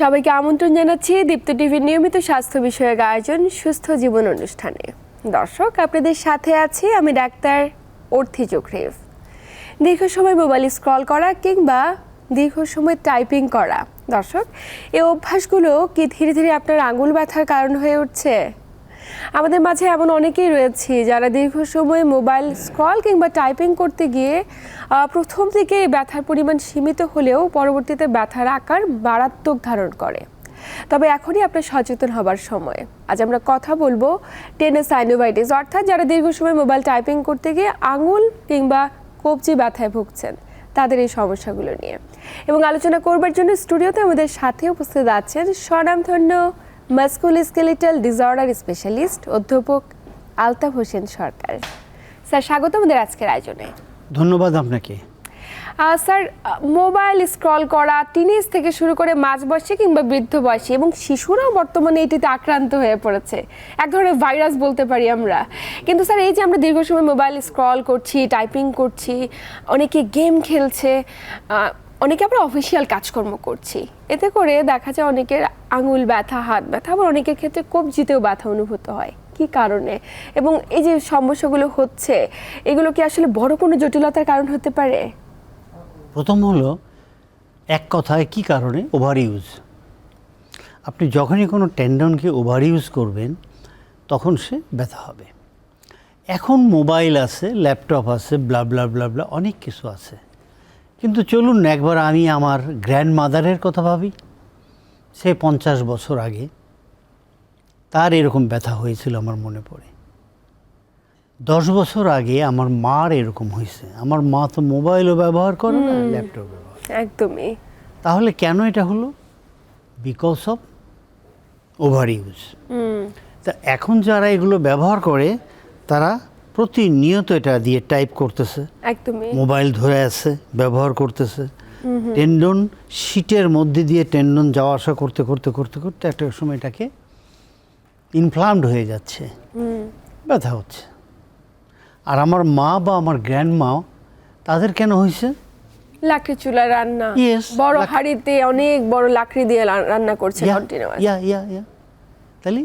সবাইকে আমন্ত্রণ জানাচ্ছি দীপ্ত টিভির নিয়মিত স্বাস্থ্য বিষয়ক আয়োজন সুস্থ জীবন অনুষ্ঠানে। দর্শক, আপনাদের সাথে আছি আমি ডাক্তার অর্থি চোখরেফ দীর্ঘ সময় মোবাইল স্ক্রল করা কিংবা দীর্ঘ সময় টাইপিং করা। দর্শক, এই অভ্যাসগুলো কি ধীরে ধীরে আপনার আঙুল ব্যথার কারণ হয়ে উঠছে? আমাদের মাঝে এমন অনেকেই রয়েছে যারা দীর্ঘ সময় মোবাইল স্ক্রল কিংবা টাইপিং করতে গিয়ে প্রথম থেকে ব্যথার পরিমাণ সীমিত হলেও পরবর্তীতে ব্যথার আকার মারাত্মক ধারণ করে। তবে এখনই আপনার সচেতন হবার সময়। আজ আমরা কথা বলব টেনোসাইনোভাইটিস অর্থাৎ যারা দীর্ঘ সময় মোবাইল টাইপিং করতে গিয়ে আঙুল কিংবা কবজি ব্যথায় ভুগছেন, তাদের এই সমস্যাগুলো নিয়ে। এবং আলোচনা করবার জন্য স্টুডিওতে আমাদের সাথে উপস্থিত আছেন স্বনামধন্য মাস্কুলোস্কেলিটাল ডিসঅর্ডার স্পেশালিস্ট অধ্যাপক আলতাফ হোসেন সরকার স্যার স্বাগত আমাদের আজকের আয়োজনে। ধন্যবাদ আপনাকে। স্যার মোবাইল স্ক্রল করা টিনেজ থেকে শুরু করে মাঝ বয়সী কিংবা বৃদ্ধ বয়সী এবং শিশুরাও বর্তমানে এটিতে আক্রান্ত হয়ে পড়েছে। এক ধরনের ভাইরাস বলতে পারি আমরা। কিন্তু স্যার এই যে আমরা দীর্ঘ সময় মোবাইল স্ক্রল করছি টাইপিং করছি অনেকে গেম খেলছে অনেকে আমরা অফিসিয়াল কাজকর্ম করছি। এতে করে দেখা যায় অনেকের আঙুল ব্যথা, হাত ব্যথা, আবার অনেকের ক্ষেত্রে কবজিতেও ব্যথা অনুভূত হয়। কি কারণে? এবং এই যে সমস্যাগুলো হচ্ছে, এগুলো কি আসলে বড় কোনো জটিলতার কারণ হতে পারে? প্রথম হলো, এক কথায় কি কারণে? ওভার ইউজ আপনি যখনই কোনো টেন্ডনকে ওভার ইউজ করবেন, তখন সে ব্যথা হবে। এখন মোবাইল আছে ল্যাপটপ আছে ব্লা ব্লা ব্লা ব্লা অনেক কিছু আছে। কিন্তু চলুন না একবার আমি আমার গ্র্যান্ড মাদারের কথা ভাবি। সে পঞ্চাশ বছর আগে তার এরকম ব্যথা হয়েছিল আমার মনে পড়ে। দশ বছর আগে আমার মার এরকম হয়েছে। আমার মা তো মোবাইলও ব্যবহার করে না ল্যাপটপ ব্যবহার একদমই। তাহলে কেন এটা হলো? Because of over use hmm. তা এখন যারা এগুলো ব্যবহার করে তারা প্রতিনিয়ত এটা দিয়ে টাইপ করতেছে। একদমই। মোবাইল ধরে আছে ব্যবহার করতেছে। টেন্ডন শীটের মধ্যে দিয়ে টেন্ডন যাওয়া আসা করতে করতে করতে করতে একটা সময় এটাকে ইনফ্লামড হয়ে যাচ্ছে। ব্যথা হচ্ছে। আর আমার মা বা আমার গ্র্যান্ড মা তাদের কেন হয়েছে? লাকড়ি চুলা রান্না। বড় হাঁড়িতে অনেক বড় লাকড়ি দিয়ে রান্না করছে কন্টিনিউয়াস ইয়া ইয়া ইয়া তাহলে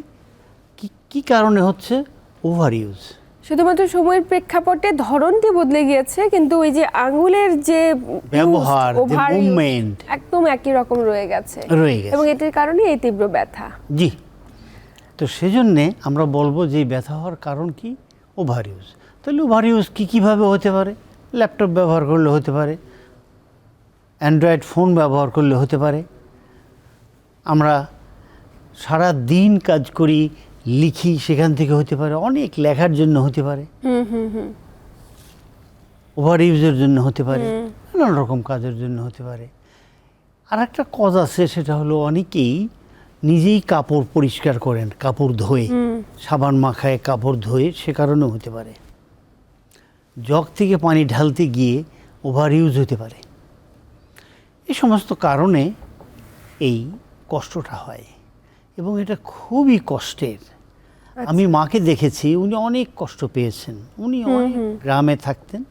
কি কি কারণে হচ্ছে? ওভার ইউজ শুধুমাত্র সময়ের প্রেক্ষাপটে ধরনটি বদলে গিয়েছে কিন্তু ওই যে আঙ্গুলের যে ব্যবহার, একদম একই রকম রয়ে গেছে। রয়ে গেছে। এবং এটির কারণে এই তীব্র ব্যথা। জি। তো সেজন্যে আমরা বলব যে ব্যথা হওয়ার কারণ কি? Over use. তাহলে ওভার ইউজ কী কীভাবে হতে পারে? ল্যাপটপ ব্যবহার করলে হতে পারে। অ্যান্ড্রয়েড ফোন ব্যবহার করলে হতে পারে। আমরা সারা দিন কাজ করি লিখি সেখান থেকে হতে পারে অনেক লেখার জন্য হতে পারে। ওভার ইউজের জন্য হতে পারে নানান রকম কাজের জন্য হতে পারে। আর একটা কজ আছে সেটা হলো অনেকেই নিজেই কাপড় পরিষ্কার করেন কাপড় ধোয়ে। সাবান মাখায় কাপড় ধোয়ে সে কারণেও হতে পারে। জগ থেকে পানি ঢালতে গিয়ে ওভার ইউজ হতে পারে। এই সমস্ত কারণে এই কষ্টটা হয়। এবং এটা খুবই কষ্টের। আমি মাকে দেখেছি উনি অনেক কষ্ট পেয়েছেন। উনি অনেক গ্রামে থাকতেন।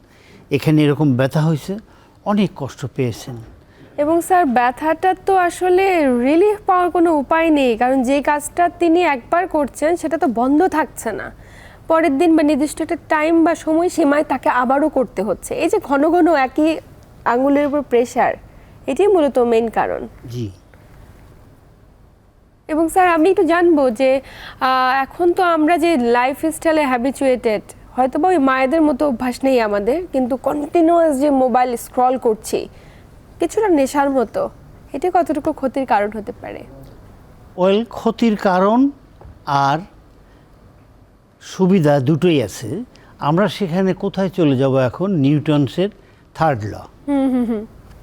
এখানে এরকম ব্যথা হয়েছে অনেক কষ্ট পেয়েছেন। এবং স্যার ব্যথাটা তো আসলে রিলিফ পাওয়ার কোনো উপায় নেই কারণ যে কাজটা তিনি একবার করছেন সেটা তো বন্ধ থাকছে না। পরের দিন বা নির্দিষ্ট একটা টাইম বা সময় সীমায় তাকে আবারও করতে হচ্ছে। এই যে ঘন ঘন একই আঙুলের উপর প্রেশার এটাই মূলত মেন কারণ। জি। এবং স্যার আমি একটু জানব যে এখন তো আমরা যে লাইফ স্টাইলে হ্যাবিচুয়েটেড হয়তো বা ওই মায়েদের মতো অভ্যাস নেই আমাদের কিন্তু কন্টিনিউয়াস যে মোবাইল স্ক্রল করছি কিছুটা নেশার মতো এটা কতটুকু ক্ষতির কারণ হতে পারে? ওয়েল ক্ষতির কারণ আর সুবিধা দুটোই আছে। আমরা সেখানে কোথায় চলে যাব এখন? নিউটনসের থার্ড ল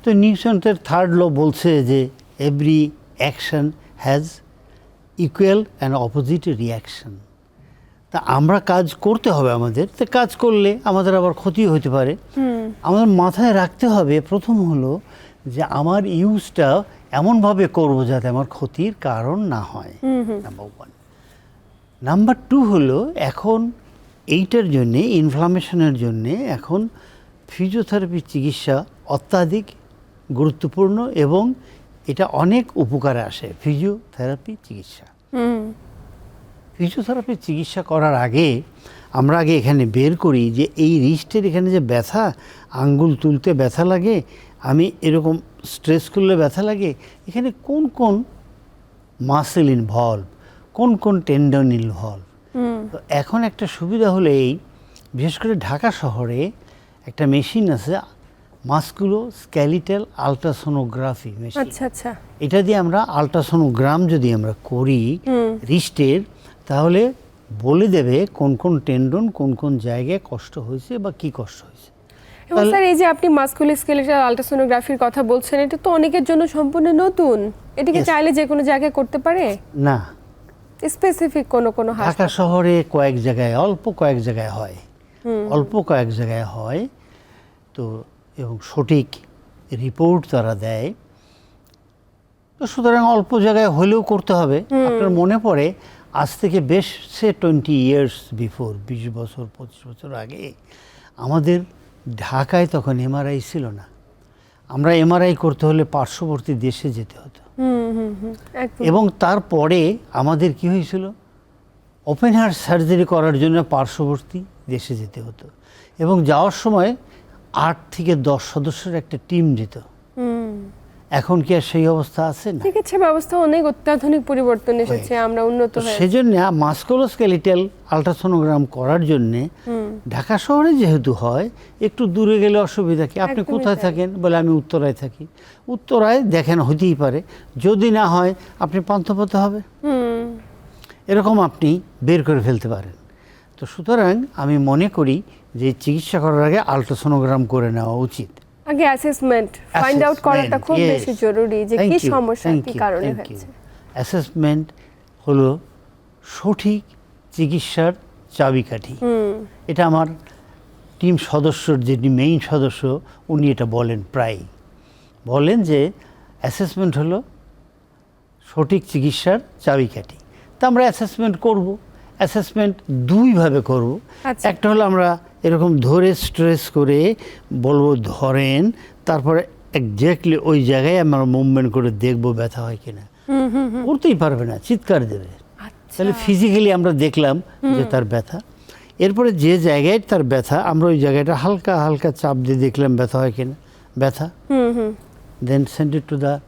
তো নিউটনসের থার্ড ল বলছে যে every action has equal and opposite reaction তা আমরা কাজ করতে হবে আমাদের তো কাজ করলে আমাদের আবার ক্ষতিও হতে পারে। আমাদের মাথায় রাখতে হবে প্রথম হলো যে আমার ইউজটা এমনভাবে করব যাতে আমার ক্ষতির কারণ না হয়। নাম্বার ওয়ান নাম্বার টু হলো এখন এইটার জন্যে ইনফ্লামেশনের জন্যে এখন ফিজিওথেরাপি চিকিৎসা অত্যাধিক গুরুত্বপূর্ণ এবং এটা অনেক উপকারে আসে ফিজিওথেরাপি চিকিৎসা। হুম। ফিজিওথেরাপি চিকিৎসা করার আগে আমরা আগে এখানে বের করি যে এই রিস্টের এখানে যে ব্যথা আঙ্গুল তুলতে ব্যথা লাগে আমি এরকম স্ট্রেস করলে ব্যথা লাগে এখানে কোন কোন মাসেল ইনভলভ কোন কোন টেন্ডন ইনভলভ? তো এখন একটা সুবিধা হলো এই বিশেষ করে ঢাকা শহরে একটা মেশিন আছে মাস্কুলো স্ক্যালিটাল আলট্রাসোনোগ্রাফি মেশিন আচ্ছা আচ্ছা। এটা দিয়ে আমরা আলট্রাসোনোগ্রাম যদি আমরা করি রিস্টের তাহলে বলে দেবে কোন কোন টেন্ডন কোন কোন জায়গায় কষ্ট হয়েছে বা কি কষ্ট হয়েছে। এবং স্যার এই যে আপনি মাস্কুলো মাস্কুলোস্কেলেটাল আলট্রাসোনোগ্রাফির কথা বলছেন এটা তো অনেকের জন্য সম্পূর্ণ নতুন। এটাকে. চাইলে যে কোনো জায়গায় করতে পারে? না। স্পেসিফিক কোনো কোনো ঢাকা শহরে কয়েক জায়গায় অল্প কয়েক জায়গায় হয়। অল্প কয়েক জায়গায় হয়। তো এবং সঠিক রিপোর্ট তারা দেয়। তো সুতরাং অল্প জায়গায় হলেও করতে হবে। আপনার মনে পড়ে আজ থেকে বেশ সে টোয়েন্টি ইয়ার্স বিফোর বিশ বছর পঁচিশ বছর আগে আমাদের ঢাকায় তখন এমআরআই ছিল না। আমরা এমআরআই করতে হলে পার্শ্ববর্তী দেশে যেতে হতো। হুম হুম হুম একদম। এবং তারপরে আমাদের কি হয়েছিল? ওপেন হার্ট সার্জারি করার জন্য পার্শ্ববর্তী দেশে যেতে হতো। এবং যাওয়ার সময় আট থেকে দশ সদস্যের একটা টিম হুম। এখন কি আর সেই অবস্থা আছে না? চিকিৎসা ব্যবস্থা অনেক অত্যাধুনিক পরিবর্তন এসেছে আমরা উন্নত সেজন্য মাস্কোলোস্কেলিটাল আলট্রাসোনোগ্রাম করার জন্যে ঢাকা শহরে যেহেতু হয় একটু দূরে গেলে অসুবিধা কি? আপনি কোথায় থাকেন বলে আমি উত্তরায় থাকি। উত্তরায় দেখেন হতেই পারে যদি না হয় আপনি পান্থপথে হবে। হুম। এরকম আপনি বের করে ফেলতে পারেন। তো সুতরাং আমি মনে করি যে চিকিৎসা করার আগে আলট্রাসোনোগ্রাম করে নেওয়া উচিত। আগে অ্যাসেসমেন্ট ফাইন্ড আউট করাটা খুব বেশি জরুরি যে কি সমস্যা কি কারণে হয়েছে। অ্যাসেসমেন্ট হলো সঠিক চিকিৎসার চাবিকাঠি। হুম। এটা আমার টিম সদস্যর যিনি মেইন সদস্য উনি এটা বলেন প্রায় বলেন যে অ্যাসেসমেন্ট হলো সঠিক চিকিৎসার চাবিকাঠি। তা আমরা অ্যাসেসমেন্ট করব। অ্যাসেসমেন্ট দুইভাবে করব। আচ্ছা। একটা হলো আমরা এরকম ধরে স্ট্রেস করে বলব ধরেন তারপরে একজ্যাক্টলি ওই জায়গায় আমরা মুভমেন্ট করে দেখব ব্যথা হয় কিনা। করতেই পারবে না চিৎকার দেবে। আচ্ছা। তাহলে ফিজিক্যালি আমরা দেখলাম যে তার ব্যথা। এরপরে যে জায়গায় তার ব্যথা আমরা ওই জায়গাটা হালকা হালকা চাপ দিয়ে দেখলাম ব্যথা হয় কিনা। ব্যথা। Then send it to the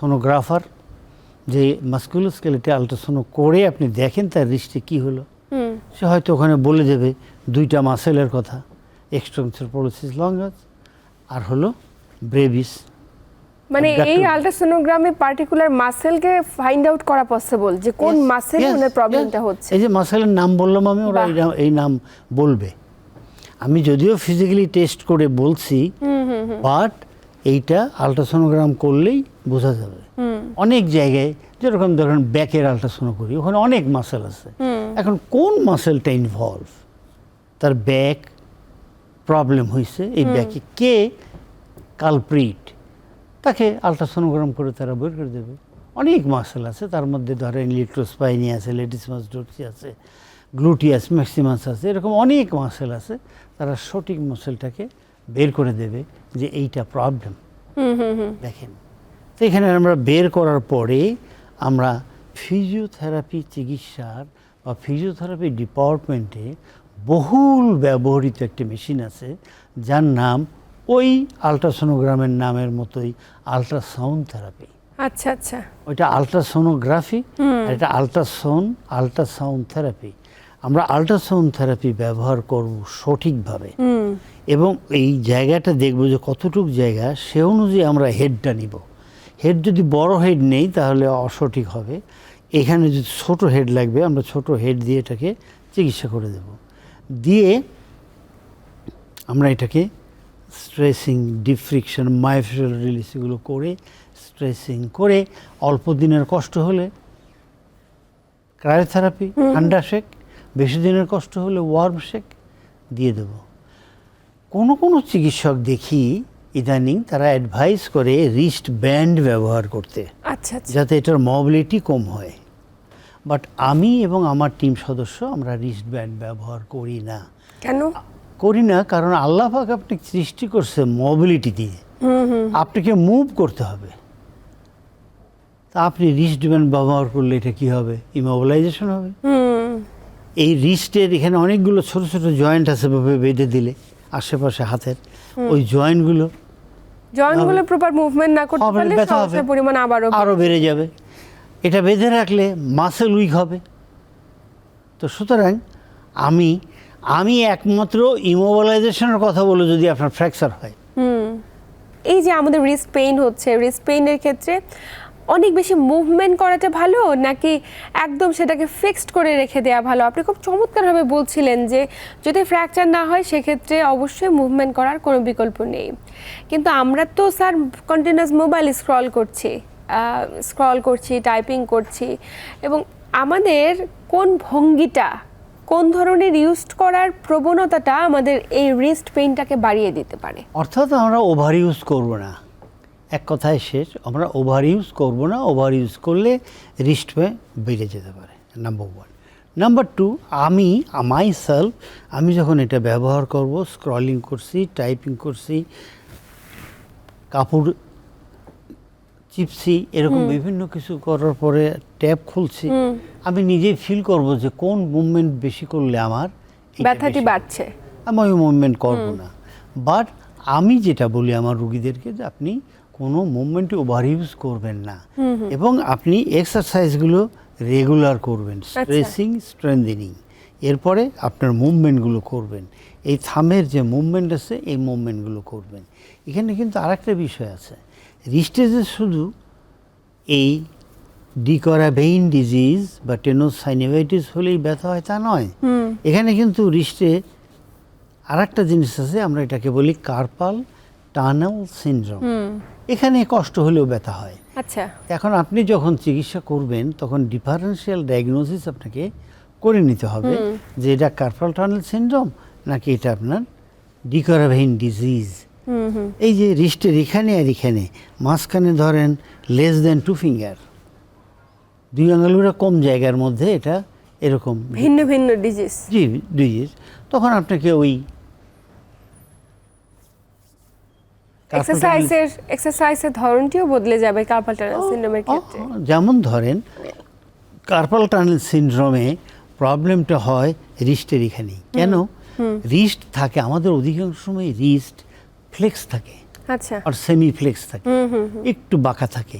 sonographer যে মাস্কুলোস্কেলেটে আলট্রাসোনো করে আপনি দেখেন তার রিস্টে কি হলো। সে হয়তো ওখানে বলে দেবে দুইটা মাসেলের কথা এক্সট্রেন্সর পলিসিস লঙ্গাস আর হলো ব্রেভিস মানে এই আলট্রাসোনোগ্রামে পার্টিকুলার মাসেলকে ফাইন্ড আউট করা পসিবল যে কোন মাসেল ওনার প্রবলেমটা হচ্ছে। এই যে মাসেলের নাম বললাম আমি ওরা এই নাম- এই নাম বলবে। আমি যদিও ফিজিক্যালি টেস্ট করে বলছি বাট এইটা আলট্রাসোনোগ্রাম করলেই বোঝা যাবে। অনেক জায়গায় যেরকম ধরেন ব্যাকের আলট্রাসোনো করি ওখানে অনেক মাসেল আছে। এখন কোন মাসেলটা ইনভলভ তার ব্যাক প্রবলেম হয়েছে এই ব্যাকে কে কালপ্রিট তাকে আলট্রাসোনোগ্রাম করে তারা বের করে দেবে। অনেক মাসেল আছে তার মধ্যে ধরেন ইলেকট্রোস্পাইনি আছে লেটিসমাস ডোরসি আছে গ্লুটিয়াস ম্যাক্সিমাস আছে এরকম অনেক মাসেল আছে। তারা সঠিক মাসেলটাকে বের করে দেবে যে এইটা প্রবলেম হুম হুম হুম। দেখেন তো এখানে আমরা বের করার পরে আমরা ফিজিওথেরাপি চিকিৎসার বা ফিজিওথেরাপি ডিপার্টমেন্টে বহুল ব্যবহৃত একটি মেশিন আছে যার নাম ওই আলট্রাসোনোগ্রামের নামের মতোই আলট্রাসাউন্ড থেরাপি। আচ্ছা আচ্ছা। ওইটা আলট্রাসোনোগ্রাফি আর এটা আলট্রাসাউন্ড আলট্রাসাউন্ড থেরাপি। আমরা আলট্রাসাউন্ড থেরাপি ব্যবহার করব সঠিকভাবে। এবং এই জায়গাটা দেখব যে কতটুক জায়গা সে অনুযায়ী আমরা হেডটা নিব। হেড যদি বড় হেড নেই তাহলে অসঠিক হবে। এখানে যদি ছোট হেড লাগবে আমরা ছোট হেড দিয়ে এটাকে চিকিৎসা করে দেব। দিয়ে আমরা এটাকে স্ট্রেসিং ডিফ্রিকশন মাইফ্রেল রিলিজ এগুলো করে স্ট্রেসিং করে অল্প দিনের কষ্ট হলে ক্রায়োথেরাপি ঠান্ডা শেক বেশি দিনের কষ্ট হলে ওয়ার্ম শেক দিয়ে দেব। কোনো কোনো চিকিৎসক দেখি ইদানিং তারা অ্যাডভাইস করে রিস্ট ব্যান্ড ব্যবহার করতে আচ্ছা আচ্ছা। যাতে এটার মবিলিটি কম হয়। বাট আমি এবং আমার টিম সদস্য আমরা রিস্ট ব্যান্ড ব্যবহার করি না। কেন? করি না কারণ আল্লাহ পাক আপনি সৃষ্টি করছে মোবিলিটি দিয়ে। আপনাকে মুভ করতে হবে। তা আপনি রিস্ট ব্যান্ড ব্যবহার করলে এটা কি হবে? ইমোবিলাইজেশন হবে। হুম। এই রিস্টের এখানে অনেকগুলো ছোট ছোট জয়েন্ট আছে ভাবে বেঁধে দিলে আশেপাশে হাতের। ওই জয়েন্টগুলো জয়েন্টগুলো প্রপার মুভমেন্ট না করতে পারলে সমস্যার পরিমাণ আবারও আরও বেড়ে যাবে। এটা বেঁধে রাখলে মাসেল উইক হবে। তো সুতরাং আমি আমি একমাত্র ইমোবিলাইজেশনের কথা বলে যদি আপনার ফ্র্যাকচার হয়। এই যে আমাদের রিস্ট পেইন হচ্ছে রিস্ট পেইনের ক্ষেত্রে অনেক বেশি মুভমেন্ট করাটা ভালো নাকি একদম সেটাকে ফিক্সড করে রেখে দেওয়া ভালো? আপনি খুব চমৎকারভাবে বলছিলেন যে যদি ফ্র্যাকচার না হয় সেক্ষেত্রে অবশ্যই মুভমেন্ট করার কোনো বিকল্প নেই। কিন্তু আমরা তো স্যার কন্টিনিউয়াস মোবাইল স্ক্রল করছি। স্ক্রল করছি টাইপিং করছি, এবং আমাদের কোন ভঙ্গিটা, কোন ধরনের ইউজ করার প্রবণতাটা আমাদের এই রিস্ট পেইনটাকে বাড়িয়ে দিতে পারে? অর্থাৎ আমরা ওভার ইউজ করব না। এক কথায় শেষ, আমরা ওভার ইউজ করব না ওভার ইউজ করলে রিস্ট পে বেড়ে যেতে পারে নাম্বার ওয়ান নাম্বার টু আমি মাই সেলফ আমি যখন এটা ব্যবহার করব স্ক্রলিং করছি টাইপিং করছি, কাপড় চিপসি এরকম বিভিন্ন কিছু করার পরে ট্যাব খুলছি। আমি নিজেই ফিল করব যে কোন মুভমেন্ট বেশি করলে আমার ব্যথাটি বাড়ছে। আমি ওই মুভমেন্ট করব না। বাট আমি যেটা বলি আমার রুগীদেরকে যে আপনি কোনো মুভমেন্টে ওভার ইউজ করবেন না। এবং আপনি এক্সারসাইজগুলো রেগুলার করবেন স্ট্রেসিং স্ট্রেন্থেনিং এরপরে আপনার মুভমেন্টগুলো করবেন। এই থামের যে মুভমেন্ট আছে এই মুভমেন্টগুলো করবেন। এখানে কিন্তু আরেকটা বিষয় আছে। রিস্টেজে শুধু এই ডিকরা ভেইন ডিজিজ বা টেনোসাইনিভাইটিস হলেই ব্যথা হয় তা নয়। এখানে কিন্তু রিস্টে আর একটা জিনিস আছে আমরা এটাকে বলি কার্পাল টানেল সিনড্রোম। এখানে কষ্ট হলেও ব্যথা হয়। আচ্ছা। এখন আপনি যখন চিকিৎসা করবেন তখন ডিফারেন্সিয়াল ডায়াগনোসিস আপনাকে করে নিতে হবে যে এটা কার্পাল টানেল সিনড্রোম নাকি এটা আপনার ডিকরাভেইন ডিজিজ। এই যে রিস্টের এখানে আর এখানে মাঝখানে ধরেন লেস দেন টু ফিঙ্গার দুই আঙুলগুলো কম জায়গার মধ্যে এটা এরকম। ভিন্ন ভিন্ন ডিজিজ জি ডিজিজ তখন আপনাকে ওই এক্সারসাইজের এক্সারসাইজের ধরনটিও বদলে যাবে কার্পাল টানেল সিনড্রোমের ক্ষেত্রে। যেমন ধরেন কার্পাল টানেল সিনড্রোমে প্রবলেমটা হয় রিস্টের এখানেই। কেন? রিস্ট থাকে আমাদের অধিকাংশ সময় রিস্ট ফ্লেক্স থাকে আচ্ছা। আর সেমি ফ্লেক্স থাকে একটু বাঁকা থাকে।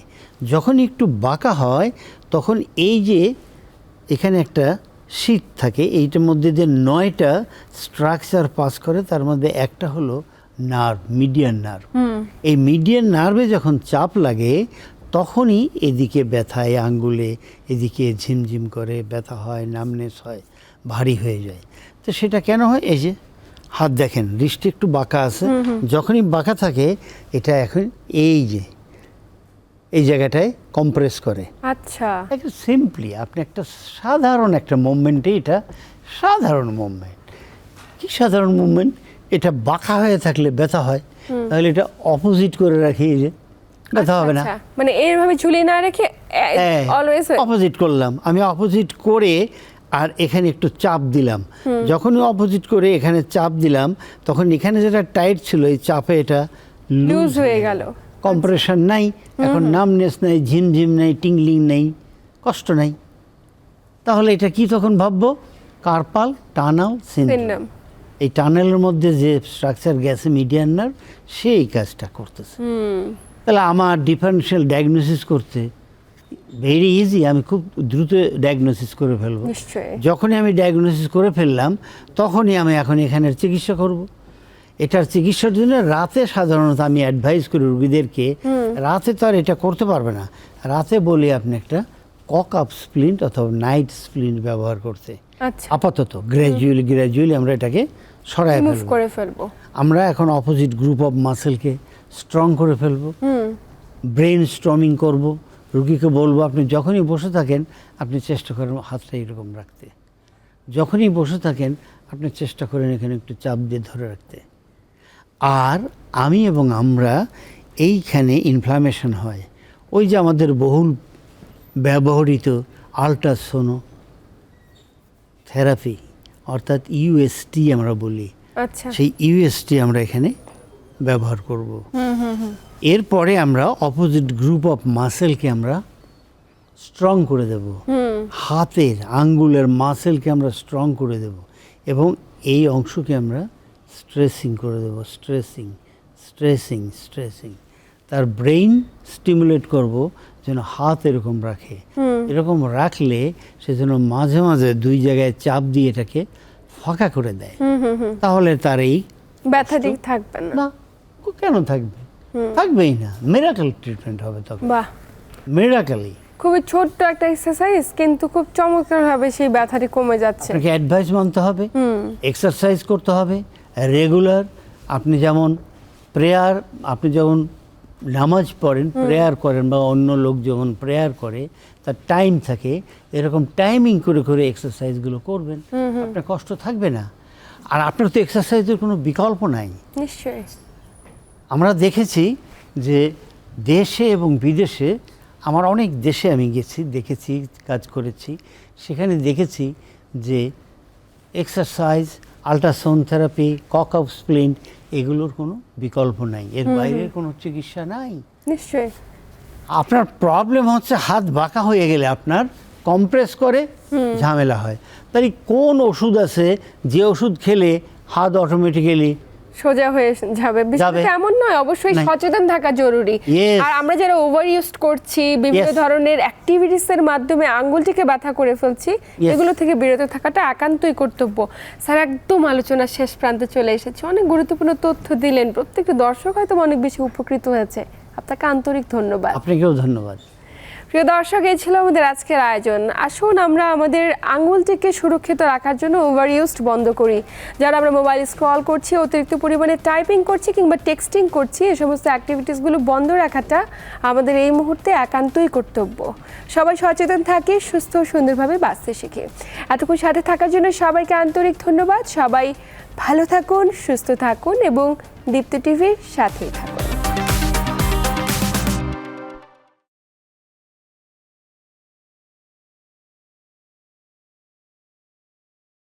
যখন একটু বাঁকা হয় তখন এই যে এখানে একটা শীত থাকে এইটার মধ্যে যে নয়টা স্ট্রাকচার পাস করে তার মধ্যে একটা হলো নার্ভ মিডিয়ান নার্ভ। এই মিডিয়ান নার্ভে যখন চাপ লাগে তখনই এদিকে ব্যথায় আঙ্গুলে এদিকে ঝিমঝিম করে ব্যথা হয় নামনেস হয় ভারী হয়ে যায়। তো সেটা কেন হয়? এই যে হাত দেখেন রিস্টে একটু বাঁকা আছে। যখনই বাঁকা থাকে এটা এখন এই যে এই জায়গাটায় কম্প্রেস করে। আচ্ছা। একটা সিম্পলি আপনি একটা সাধারণ একটা মুভমেন্টে এটা সাধারণ মুভমেন্ট কি সাধারণ মুভমেন্ট এটা বাঁকা হয়ে থাকলে ব্যথা হয়। তাহলে এটা অপোজিট করে রাখি এই যে ব্যথা হবে না। আচ্ছা, মানে এইভাবে ঝুলিয়ে না রেখে অলওয়েজ অপোজিট করলাম। আমি অপোজিট করে আর এখানে একটু চাপ দিলাম। যখনই অপোজিট করে এখানে চাপ দিলাম তখন এখানে যেটা টাইট ছিল এই চাপে এটা লুজ হয়ে গেল। কম্প্রেশন নাই এখন নামনেস নাই ঝিমঝিম নাই টিংলিং নেই কষ্ট নাই। তাহলে এটা কি তখন ভাববো? কার্পাল টানাল সিনড্রোম এই টানেলের মধ্যে যে স্ট্রাকচার গেছে মিডিয়ান নার্ভ সে এই কাজটা করতেছে। তাহলে আমার ডিফারেন্সিয়াল ডায়াগনোসিস করতে ভেরি ইজি আমি খুব দ্রুত ডায়াগনোসিস করে ফেলব। যখনই আমি ডায়াগনোসিস করে ফেললাম তখনই আমি এখন এখানের চিকিৎসা করব। এটার চিকিৎসার জন্য রাতে সাধারণত আমি অ্যাডভাইস করি রুগীদেরকে রাতে তো আর এটা করতে পারবে না। রাতে বলি আপনি একটা কক আপ স্প্লিন্ট অথবা নাইট স্প্লিন্ট ব্যবহার করতে। আচ্ছা। আপাতত গ্র্যাজুয়ালি গ্র্যাজুয়ালি আমরা এটাকে সরাই করে ফেলব। আমরা এখন অপোজিট গ্রুপ অফ মাসেলকে স্ট্রং করে ফেলব। ব্রেন স্ট্রমিং করব। রুগীকে বলব আপনি যখনই বসে থাকেন আপনি চেষ্টা করেন হাতটা এরকম রাখতে। যখনই বসে থাকেন আপনি চেষ্টা করেন এখানে একটু চাপ দিয়ে ধরে রাখতে। আর আমি এবং আমরা এইখানে ইনফ্লামেশন হয়। ওই যে আমাদের বহুল ব্যবহৃত আল্ট্রাসোনো থেরাপি অর্থাৎ ইউএসটি আমরা বলি। আচ্ছা। সেই ইউএসটি আমরা এখানে ব্যবহার করব। এরপরে আমরা অপোজিট গ্রুপ অফ মাসেলকে আমরা স্ট্রং করে দেব। হাতের আঙ্গুলের মাসেলকে আমরা স্ট্রং করে দেব এবং এই অংশকে আমরা স্ট্রেসিং করে দেব। স্ট্রেসিং স্ট্রেসিং স্ট্রেসিং তার ব্রেইন স্টিমুলেট করব যেন হাত এরকম রাখে। এরকম রাখলে সে যেন মাঝে মাঝে দুই জায়গায় চাপ দিয়ে এটাকে ফাঁকা করে দেয়। তাহলে তার এই ব্যথা দিক থাকবে না। না কেন থাকবে? থাকবেই না। মেরাকেল ট্রিটমেন্ট হবে তখন। বাহ। মেরাকেলই খুবই ছোট্ট একটা এক্সারসাইজ কিন্তু খুব চমৎকারভাবে সেই ব্যথাটি কমে যাচ্ছে। আপনাকে অ্যাডভাইস মানতে হবে। এক্সারসাইজ করতে হবে। রেগুলার আপনি যেমন প্রেয়ার আপনি যেমন নামাজ পড়েন প্রেয়ার করেন বা অন্য লোক যখন প্রেয়ার করে তার টাইম থাকে এরকম টাইমিং করে করে এক্সারসাইজগুলো করবেন। আপনার কষ্ট থাকবে না। আর আপনার তো এক্সারসাইজের কোনো বিকল্প নাই। নিশ্চয়ই। আমরা দেখেছি যে দেশে এবং বিদেশে আমার অনেক দেশে আমি গেছি দেখেছি কাজ করেছি। সেখানে দেখেছি যে exercise ultrasound therapy cock of splint এগুলোর কোনো বিকল্প নাই। এর বাইরে কোনো চিকিৎসা নাই। নিশ্চয়ই। আপনার প্রবলেম হচ্ছে হাত বাঁকা হয়ে গেলে আপনার কম্প্রেস করে ঝামেলা হয়। তাই কোন ওষুধ আছে যে ওষুধ খেলে হাত অটোমেটিক্যালি সোজা হয়ে যাবে। বিষয়টা এমন নয় অবশ্যই সচেতন থাকা জরুরি। আর আমরা যারা ওভার ইউজ করছি বিভিন্ন ধরনের অ্যাক্টিভিটিস এর মাধ্যমে আঙ্গুলটিকে ব্যথা করে ফেলছি. এগুলো থেকে বিরত থাকাটা একান্তই কর্তব্য। স্যার একদম আলোচনার শেষ প্রান্তে চলে এসেছে। অনেক গুরুত্বপূর্ণ তথ্য দিলেন। প্রত্যেকটা দর্শক হয়তো অনেক বেশি উপকৃত হয়েছে। আপনাকে আন্তরিক ধন্যবাদ। আপনাকেও ধন্যবাদ। প্রিয় দর্শক, এই ছিল আমাদের আজকের আয়োজন। আসুন আমরা আমাদের আঙ্গুলটিকে সুরক্ষিত রাখার জন্য ওভার ইউজড বন্ধ করি। যারা আমরা মোবাইল স্ক্রল করছি, অতিরিক্ত পরিমাণে টাইপিং করছি কিংবা টেক্সটিং করছি এই সমস্ত অ্যাক্টিভিটিসগুলো বন্ধ রাখাটা আমাদের এই মুহূর্তে একান্তই কর্তব্য। সবাই সচেতন থাকি, সুস্থ সুন্দরভাবে বাঁচতে শিখি। এতক্ষণ সাথে থাকার জন্য সবাইকে আন্তরিক ধন্যবাদ। সবাই ভালো থাকুন, সুস্থ থাকুন এবং দীপ্ত টিভির সাথেই থাকুন।